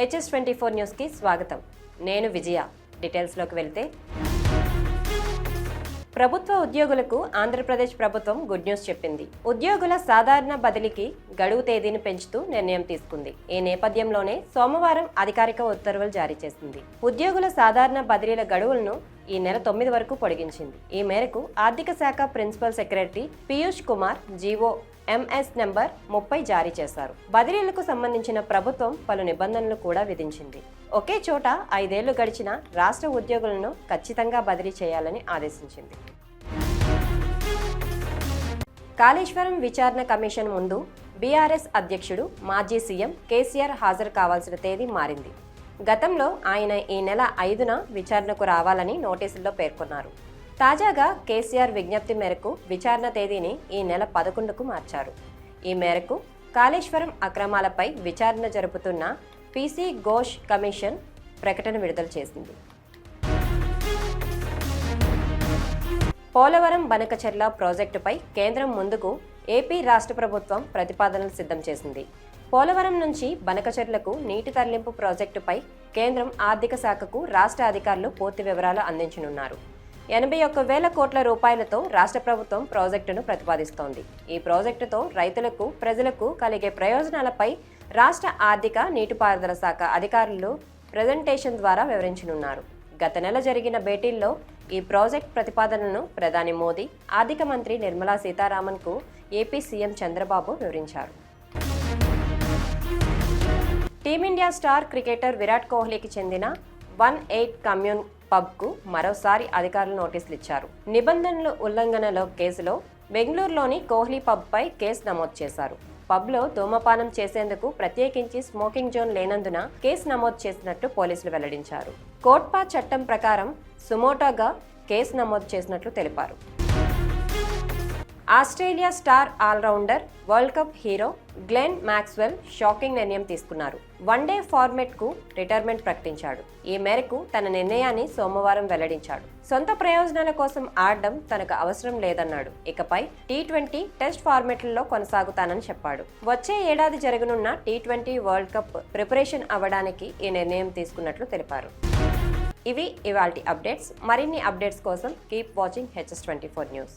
HS twenty four న్యూస్కి స్వాగతం. నేను విజయ. డీటెయిల్స్లోకి వెళ్తే. ప్రభుత్వ ఉద్యోగులకు ఆంధ్రప్రదేశ్ ప్రభుత్వం గుడ్ న్యూస్ చెప్పింది. ఉద్యోగుల సాధారణ బదిలీకి గడువు తేదీని పెంచుతూ నిర్ణయం తీసుకుంది. ఈ నేపథ్యంలోనే సోమవారం అధికారిక ఉత్తర్వులు జారీ చేసింది. ఉద్యోగుల సాధారణ బదిలీల గడువులను ఈ నెల తొమ్మిది వరకు పొడిగించింది. ఈ మేరకు ఆర్థిక శాఖ principal secretary Piyush Kumar GO MS number ముప్పై జారీ చేశారు. బదిలీలకు సంబంధించిన ప్రభుత్వం పలు నిబంధనలు కూడా విధించింది. ఒకే చోట ఐదేళ్ళు గడిచిన రాష్ట్ర ఉద్యోగులను ఖచ్చితంగా బదిలీ చేయాలని ఆదేశించింది. కాళేశ్వరం విచారణ కమిషన్ ముందు బీఆర్ఎస్ అధ్యక్షుడు మాజీ సీఎం కేసీఆర్ హాజరు కావాల్సిన తేదీ మారింది. గతంలో ఆయన ఈ నెల ఐదున విచారణకు రావాలని నోటీసుల్లో పేర్కొన్నారు. తాజాగా కేసీఆర్ విజ్ఞప్తి మేరకు విచారణ తేదీని ఈ నెల పదకొండుకు మార్చారు. ఈ మేరకు కాళేశ్వరం అక్రమాలపై విచారణ జరుపుతున్న పీసీ ఘోష్ కమిషన్ ప్రకటన విడుదల చేసింది. పోలవరం బనకచెర్ల ప్రాజెక్టుపై కేంద్రం ముందుకు ఏపీ రాష్ట్ర ప్రభుత్వం ప్రతిపాదనలు సిద్ధం చేసింది. పోలవరం నుంచి బనకచెర్లకు నీటి తరలింపు ప్రాజెక్టుపై కేంద్రం ఆర్థిక శాఖకు రాష్ట్ర అధికారులు పూర్తి వివరాలు అందించనున్నారు. ఎనభై ఒక్క వేల కోట్ల రూపాయలతో రాష్ట్ర ప్రభుత్వం ప్రాజెక్టును ప్రతిపాదిస్తోంది. ఈ ప్రాజెక్టుతో రైతులకు ప్రజలకు కలిగే ప్రయోజనాలపై రాష్ట్ర ఆర్థిక నీటిపారుదల శాఖ అధికారులు ప్రజెంటేషన్ ద్వారా వివరించనున్నారు. గత నెల జరిగిన భేటీల్లో ఈ ప్రాజెక్ట్ ప్రతిపాదనను ప్రధాని మోదీ ఆర్థిక మంత్రి నిర్మలా సీతారామన్కు ఏపీ సీఎం చంద్రబాబు వివరించారు. టీమిండియా స్టార్ క్రికెటర్ విరాట్ కోహ్లీకి చెందిన వన్ ఎయిట్ కమ్యూన్ పబ్కు మరోసారి అధికారులు నోటీసులు ఇచ్చారు. నిబంధనల ఉల్లంఘనలో కేసులో బెంగళూరులోని కోహ్లీ పబ్పై కేసు నమోదు చేశారు. పబ్లో ధూమపానం చేసేందుకు ప్రత్యేకించి స్మోకింగ్ జోన్ లేనందున కేసు నమోదు చేసినట్టు పోలీసులు వెల్లడించారు. కోట్పా చట్టం ప్రకారం సుమోటోగా కేసు నమోదు చేసినట్లు తెలిపారు. Australia star allrounder world cup hero Glenn Maxwell shocking నిర్ణయం తీసుకున్నారు. వన్డే ఫార్మెట్కు రిటైర్మెంట్ ప్రకటించాడు. ఈ మేరకు తన నిర్ణయాన్ని సోమవారం వెల్లడించాడు. సొంత ప్రయోజనాల కోసం ఆడడం తనకు అవసరం లేదన్నాడు. ఇకపై టీ ట్వంటీ టెస్ట్ ఫార్మెట్లలో కొనసాగుతానని చెప్పాడు. వచ్చే ఏడాది జరగనున్న T twenty world cup preparation అవ్వడానికి ఈ నిర్ణయం తీసుకున్నట్లు తెలిపారు. ఇవి ఇవాల్టి అప్డేట్స్. మరిన్ని అప్డేట్స్ కోసం keep watching HS twenty four news.